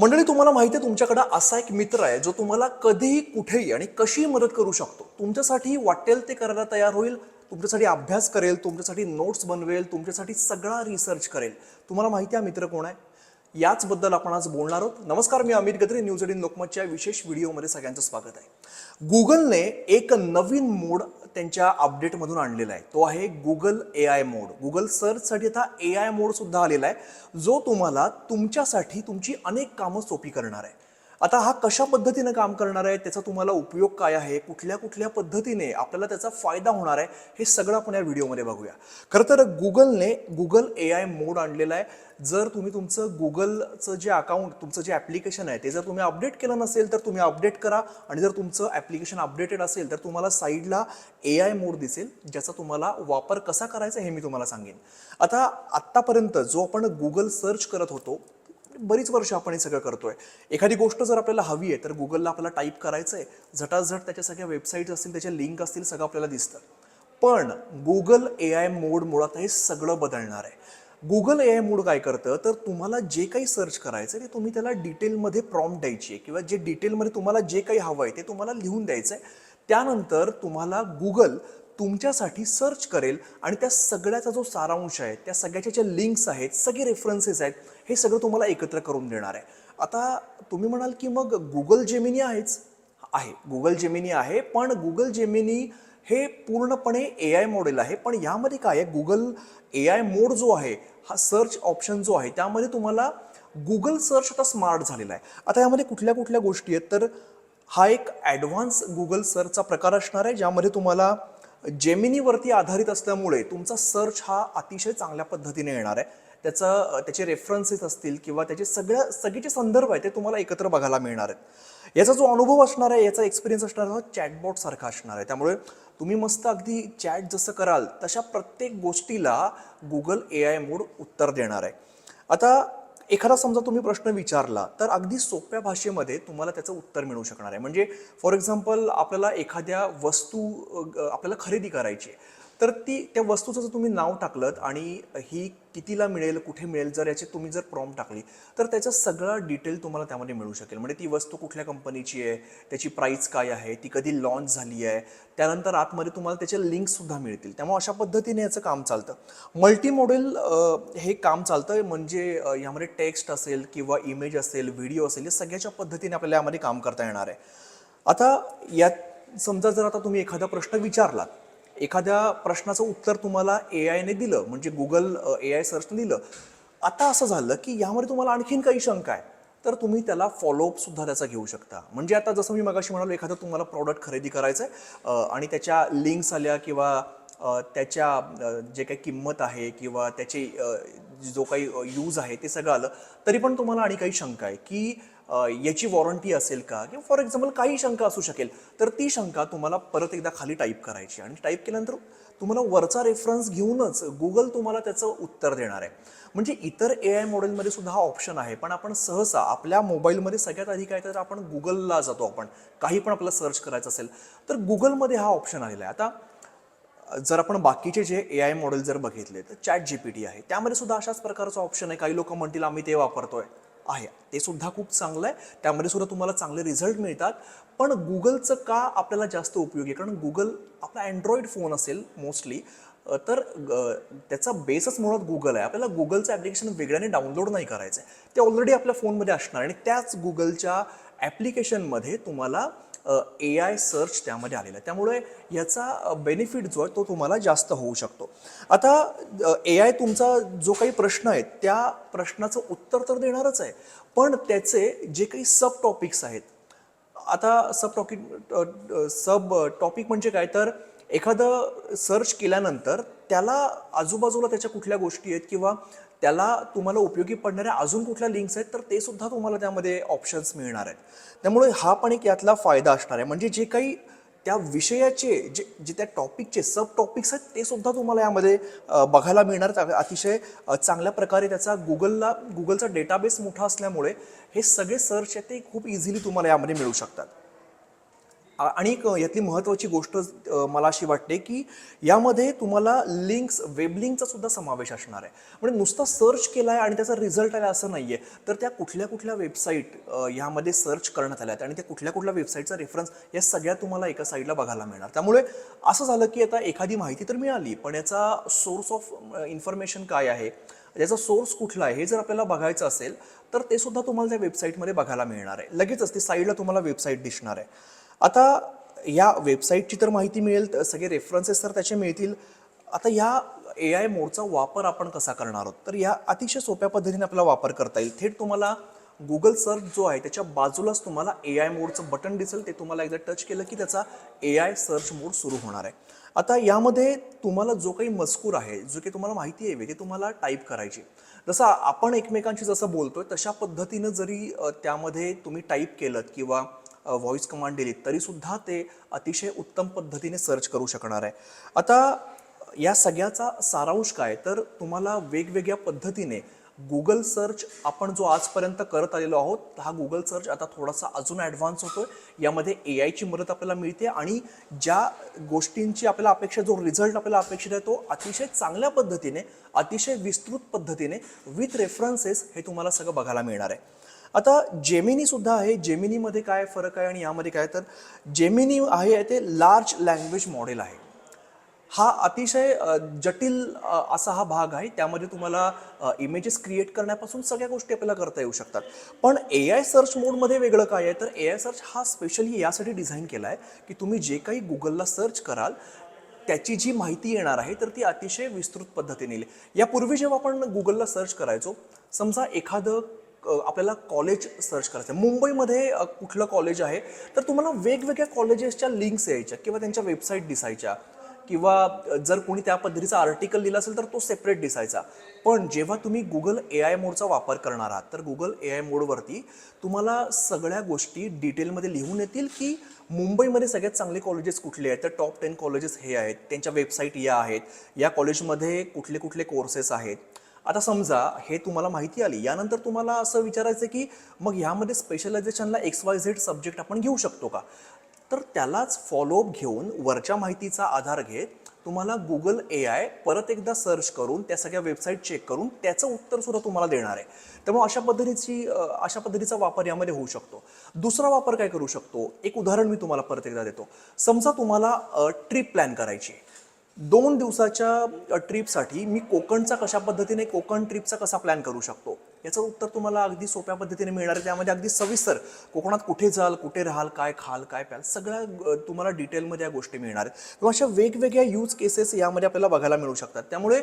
मंडळी तुम्हाला माहिती आहे तुमच्याकडे असा एक मित्र आहे जो तुम्हाला कधीही कुठेही आणि कशीही मदत करू शकतो. तुमच्यासाठी वाटेल ते करायला तयार होईल तुमच्यासाठी अभ्यास करेल तुमच्यासाठी नोट्स बनवेल तुमच्यासाठी सगळा रिसर्च करेल. तुम्हाला माहिती आहे मित्र कोण आहे? याचबद्दल आपण आज बोलणार आहोत. नमस्कार मी अमित गद्रे न्यूज एटीन लोकमतच्या विशेष व्हिडिओमध्ये सगळ्यांचं स्वागत आहे. गुगलने एक नवीन मोड त्यांच्या अपडेटमधून आणलेला आहे. तो आहे Google A I mode. Google सर्चसाठी आता ए आय मोड सुद्धा आलेला आहे जो तुम्हाला तुमच्यासाठी तुमची अनेक कामं सोपी करणार आहे. आता हा कशा पद्धतीनं काम करणार आहे? त्याचा तुम्हाला उपयोग काय आहे? कुठल्या कुठल्या पद्धतीने आपल्याला त्याचा फायदा होणार आहे? हे सगळं आपण या व्हिडिओमध्ये बघूया. खरं तर गुगलने गुगल ए आय मोड आणलेला आहे. जर तुम्ही तुमचं गुगलचं जे अकाउंट तुमचं जे ॲप्लिकेशन आहे ते जर तुम्ही अपडेट केलं नसेल तर तुम्ही अपडेट करा. आणि जर तुमचं ॲप्लिकेशन अपडेटेड असेल तर तुम्हाला साईडला ए आय मोड दिसेल ज्याचा तुम्हाला वापर कसा करायचा हे मी तुम्हाला सांगेन. आता आत्तापर्यंत जो आपण गुगल सर्च करत होतो बरीच वर्ष आपण हे सगळं करतोय. एखादी गोष्ट जर आपल्याला हवी आहे तर गुगलला आपल्याला टाईप करायचं आहे झटाझट त्याच्या सगळ्या वेबसाईट्स असतील त्याच्या लिंक असतील सगळं आपल्याला दिसतं. पण गुगल ए आय मोड मुळात हे सगळं बदलणार आहे. गुगल ए आय मोड काय करतं? तर तुम्हाला जे काही सर्च करायचं आहे ते तुम्ही त्याला डिटेलमध्ये प्रॉम्प्ट द्यायची आहे. किंवा जे डिटेलमध्ये तुम्हाला जे काही हवं आहे ते तुम्हाला लिहून द्यायचं आहे त्यानंतर तुम्हाला गुगल तुमच्यासाठी सर्च करेल आणि त्या सगळ्याचा जो सारांश आहे त्या सगळ्याच्या ज्या लिंक्स आहेत सगळे रेफरन्सेस आहेत हे सगळं तुम्हाला एकत्र करून देणार आहे. आता तुम्ही म्हणाल की मग गुगल जेमिनी आहेच? आहे. गुगल जेमिनी आहे पण गुगल जेमिनी हे पूर्णपणे ए आय मॉडेल आहे. पण यामध्ये काय आहे? गुगल ए आय मोड जो आहे हा सर्च ऑप्शन जो आहे त्यामध्ये तुम्हाला गुगल सर्च आता स्मार्ट झालेला आहे. आता यामध्ये कुठल्या कुठल्या गोष्टी आहेत? तर हा एक ॲडव्हान्स गुगल सर्चचा प्रकार असणार आहे ज्यामध्ये तुम्हाला जेमिनीवरती आधारित असल्यामुळे तुमचा सर्च हा अतिशय चांगल्या पद्धतीने येणार आहे. त्याचं त्याचे रेफरन्सेस असतील किंवा त्याचे सगळ्या सगळीचे संदर्भ आहे ते तुम्हाला एकत्र बघायला मिळणार आहेत. याचा जो अनुभव असणार आहे याचा एक्सपिरियन्स असणार आहे हा चॅटबॉट सारखा असणार आहे. त्यामुळे तुम्ही मस्त अगदी चॅट जसं कराल तशा प्रत्येक गोष्टीला गुगल ए आय मोड उत्तर देणार आहे. आता एखादा समजा तुम्ही प्रश्न विचारला तर अगदी सोप्या भाषेमध्ये तुम्हाला त्याचं उत्तर मिळू शकणार आहे. म्हणजे फॉर एक्झाम्पल आपल्याला एखाद्या वस्तू आपल्याला खरेदी करायची आहे. तर ती त्या वस्तूचं जर तुम्ही नाव टाकलं आणि ही कितीला मिळेल कुठे मिळेल जर याची तुम्ही जर प्रॉम टाकली तर त्याचं सगळा डिटेल तुम्हाला त्यामध्ये मिळू शकेल. म्हणजे ती वस्तू कुठल्या कंपनीची आहे त्याची प्राईस काय आहे ती कधी लॉन्च झाली आहे त्यानंतर आतमध्ये तुम्हाला त्याचे लिंक्ससुद्धा मिळतील. त्यामुळे अशा पद्धतीने याचं काम चालतं. मल्टी मॉडेल हे काम चालतं म्हणजे यामध्ये टेक्स्ट असेल किंवा इमेज असेल व्हिडिओ असेल या सगळ्याच्या पद्धतीने आपल्याला यामध्ये काम करता येणार आहे. आता यात समजा जर आता तुम्ही एखादा प्रश्न विचारलात एखाद्या प्रश्नाचं उत्तर तुम्हाला ए आयने दिलं म्हणजे गुगल ए आय सर्चने दिलं. आता असं झालं की यामध्ये तुम्हाला आणखीन काही शंका आहे तर तुम्ही त्याला फॉलोअप सुद्धा त्याचा घेऊ शकता. म्हणजे आता जसं मी मगाशी म्हणालो एखादं तुम्हाला प्रॉडक्ट खरेदी करायचं आहे आणि त्याच्या लिंक्स आल्या किंवा त्याच्या जे काही किंमत आहे किंवा त्याचे जो काही यूज आहे ते सगळं आलं तरी पण तुम्हाला आणि काही शंका आहे की याची वॉरंटी असेल का? किंवा फॉर एक्झाम्पल काही शंका असू शकेल तर ती शंका तुम्हाला परत एकदा खाली टाईप करायची आणि टाईप केल्यानंतर तुम्हाला वरचा रेफरन्स घेऊनच गुगल तुम्हाला त्याचं उत्तर देणार आहे. म्हणजे इतर ए आय मॉडेलमध्ये सुद्धा हा ऑप्शन आहे पण आपण सहसा आपल्या मोबाईलमध्ये सगळ्यात आधी काय तर आपण गुगलला जातो आपण. काही पण आपल्याला सर्च करायचं असेल तर गुगलमध्ये हा ऑप्शन आलेला आहे. आता जर आपण बाकीचे जे ए आय मॉडेल जर बघितले तर चॅट जी पी टी आहे. त्यामध्ये सुद्धा अशाच प्रकारचा ऑप्शन आहे. काही लोक म्हणतील आम्ही ते वापरतोय. आहे. ते सुद्धा खूप चांगलं आहे. त्यामध्ये सुद्धा तुम्हाला चांगले रिझल्ट मिळतात. पण गुगलचं का आपल्याला जास्त उपयोगी आहे? कारण गुगल आपला अँड्रॉइड फोन असेल मोस्टली तर त्याचा बेसच मुळात गुगल आहे. आपल्याला गुगलचं ॲप्लिकेशन वेगळ्याने डाउनलोड नाही करायचं आहे ते ऑलरेडी आपल्या फोनमध्ये असणार आणि त्याच गुगलच्या ॲप्लिकेशनमध्ये तुम्हाला ए आय सर्च त्यामध्ये आलेलं आहे. त्यामुळे याचा बेनिफिट जो आहे तो तुम्हाला जास्त होऊ शकतो. आता ए आय तुमचा जो काही प्रश्न आहे त्या प्रश्नाचं उत्तर तर देणारच आहे. पण त्याचे जे काही सब टॉपिक्स आहेत आता सब टॉपिक सब टॉपिक म्हणजे काय? तर एखादं सर्च केल्यानंतर त्याला आजूबाजूला त्याच्या कुठल्या गोष्टी आहेत किंवा त्याला तुम्हाला उपयोगी पडणाऱ्या अजून कुठल्या लिंक्स आहेत तर ते सुद्धा तुम्हाला त्यामध्ये ऑप्शन्स मिळणार आहेत. त्यामुळे हा पण एक यातला फायदा असणार आहे. म्हणजे जे काही त्या विषयाचे जे जे त्या टॉपिकचे सब टॉपिक्स आहेत ते सुद्धा तुम्हाला यामध्ये बघायला मिळणार. अतिशय चांगल्या प्रकारे त्याचा गुगलला गुगलचा डेटाबेस मोठा असल्यामुळे हे सगळे सर्च आहेत ते खूप इझिली तुम्हाला यामध्ये मिळू शकतात. आणि एक यातली महत्त्वाची गोष्ट मला अशी वाटते की यामध्ये तुम्हाला लिंक्स वेब लिंकचा सुद्धा समावेश असणार आहे. म्हणजे नुसता सर्च केला आहे आणि त्याचा रिझल्ट आला असं नाही आहे तर त्या कुठल्या कुठल्या वेबसाईट ह्यामध्ये सर्च करण्यात आल्या आहेत आणि त्या कुठल्या कुठल्या वेबसाईटचा रेफरन्स या सगळ्या तुम्हाला एका साईडला बघायला मिळणार. त्यामुळे असं झालं की आता एखादी माहिती तर मिळाली पण याचा सोर्स ऑफ इन्फॉर्मेशन काय आहे? याचा सोर्स कुठला आहे हे जर आपल्याला बघायचं असेल तर ते सुद्धा तुम्हाला त्या वेबसाईटमध्ये बघायला मिळणार आहे. लगेचच ती साईडला तुम्हाला वेबसाईट दिसणार आहे. आता या वेबसाईटची तर माहिती मिळेल सगळे रेफरन्सेस तर त्याचे मिळतील. आता या ए आय मोडचा वापर आपण कसा करणार आहोत? तर या अतिशय सोप्या पद्धतीने आपला वापर करता येईल. थेट तुम्हाला गुगल सर्च जो आहे त्याच्या बाजूलाच तुम्हाला ए आय मोडचं बटन दिसेल. ते तुम्हाला एकदा टच केलं की त्याचा ए आय सर्च मोड सुरू होणार आहे. आता यामध्ये तुम्हाला जो काही मजकूर आहे जो काही तुम्हाला माहिती आहे ते तुम्हाला टाईप करायची. जसं आपण एकमेकांशी जसं बोलतोय तशा पद्धतीनं जरी त्यामध्ये तुम्ही टाईप केलं किंवा व्हॉइस कमांड दिली तरी सुद्धा ते अतिशय उत्तम पद्धतीने सर्च करू शकणार आहे. आता या सगळ्याचा सारांश काय? तर तुम्हाला वेगवेगळ्या पद्धतीने गुगल सर्च आपण जो आजपर्यंत करत आलेलो आहोत हा गुगल सर्च आता थोडासा अजून ॲडव्हान्स होतो यामध्ये ए आयची मदत आपल्याला मिळते आणि ज्या गोष्टींची आपल्याला अपेक्षा जो रिझल्ट आपल्याला अपेक्षित आहे तो अतिशय चांगल्या पद्धतीने अतिशय विस्तृत पद्धतीने विथ रेफरन्सेस हे तुम्हाला सगळं बघायला मिळणार आहे. आता जेमिनी सुद्धा आहे. जेमिनीमध्ये काय फरक आहे आणि यामध्ये काय? तर जेमिनी आहे ते लार्ज लँग्वेज मॉडेल आहे. हा अतिशय जटिल असा हा भाग आहे. त्यामध्ये तुम्हाला इमेजेस क्रिएट करण्यापासून सगळ्या गोष्टी आपल्याला करता येऊ शकतात. पण ए आय सर्च मोडमध्ये वेगळं काय आहे? तर ए आय सर्च हा स्पेशली यासाठी डिझाईन केला आहे की तुम्ही जे काही गुगलला सर्च कराल त्याची जी माहिती येणार आहे तर ती अतिशय विस्तृत पद्धतीने येईल यापूर्वी जेव्हा आपण गुगलला सर्च करायचो समजा एखादं आपल्याला कॉलेज सर्च करायचं आहे मुंबईमध्ये कुठलं कॉलेज आहे? तर तुम्हाला वेगवेगळ्या कॉलेजेसच्या लिंक्स यायच्या किंवा त्यांच्या वेबसाईट दिसायच्या. किंवा जर कोणी त्या पद्धतीचा आर्टिकल लिहिला असेल तर तो सेपरेट दिसायचा. पण जेव्हा तुम्ही गुगल ए आय मोडचा वापर करणार आहात तर गुगल ए आय मोडवरती तुम्हाला सगळ्या गोष्टी डिटेलमध्ये लिहून येतील की मुंबईमध्ये सगळ्यात चांगले कॉलेजेस कुठले आहेत? तर टॉप टेन कॉलेजेस हे आहेत त्यांच्या वेबसाईट या आहेत. या कॉलेजमध्ये कुठले कुठले कोर्सेस आहेत? आता समजा हे तुम्हाला माहिती आली यानंतर तुम्हाला असं विचारायचं की मग ह्यामध्ये स्पेशलायझेशनला एक्स वाय झेड सब्जेक्ट आपण घेऊ शकतो का? तर त्यालाच फॉलोअप घेऊन वरच्या माहितीचा आधार घेत तुम्हाला गुगल ए आय परत एकदा सर्च करून त्या सगळ्या वेबसाईट चेक करून त्याचं उत्तर सुद्धा तुम्हाला देणार आहे. त्यामुळे अशा पद्धतीची अशा पद्धतीचा वापर यामध्ये होऊ शकतो. दुसरा वापर काय करू शकतो? एक उदाहरण मी तुम्हाला परत एकदा देतो. समजा तुम्हाला ट्रिप प्लॅन करायची आहे. दोन दिवसाच्या ट्रिपसाठी मी कोकणचा कशा पद्धतीने कोकण ट्रिपचा कसा प्लॅन करू शकतो? याचं उत्तर तुम्हाला अगदी सोप्या पद्धतीने मिळणार आहे. त्यामध्ये अगदी सविस्तर कोकणात कुठे जाल कुठे राहाल काय खाल काय प्याल सगळ्या तुम्हाला डिटेलमध्ये या गोष्टी मिळणार आहेत. किंवा अशा वेगवेगळ्या यूज केसेस यामध्ये आपल्याला बघायला मिळू शकतात. त्यामुळे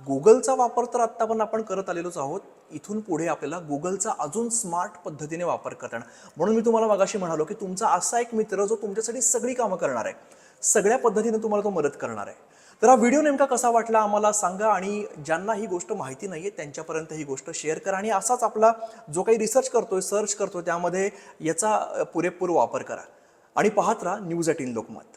गुगलचा वापर तर आत्ता पण आपण करत आलेलोच आहोत. इथून पुढे आपल्याला गुगलचा अजून स्मार्ट पद्धतीने वापर करता येणार म्हणून मी तुम्हाला मगाशी म्हणालो की तुमचा असा एक मित्र जो तुमच्यासाठी सगळी कामं करणार आहे. सगळ्या पद्धतीने तुम्हाला तो मदत करणार आहे. तर हा व्हिडिओ नेमका कसा वाटला आम्हाला सांगा आणि ज्यांना ही गोष्ट माहिती नाहीये त्यांच्यापर्यंत ही गोष्ट शेअर करा आणि असाच आपला जो काही रिसर्च करतोय सर्च करतोय त्यामध्ये याचा पुरेपूर वापर करा. आणि पाहत राहा न्यूज एटीन लोकमत.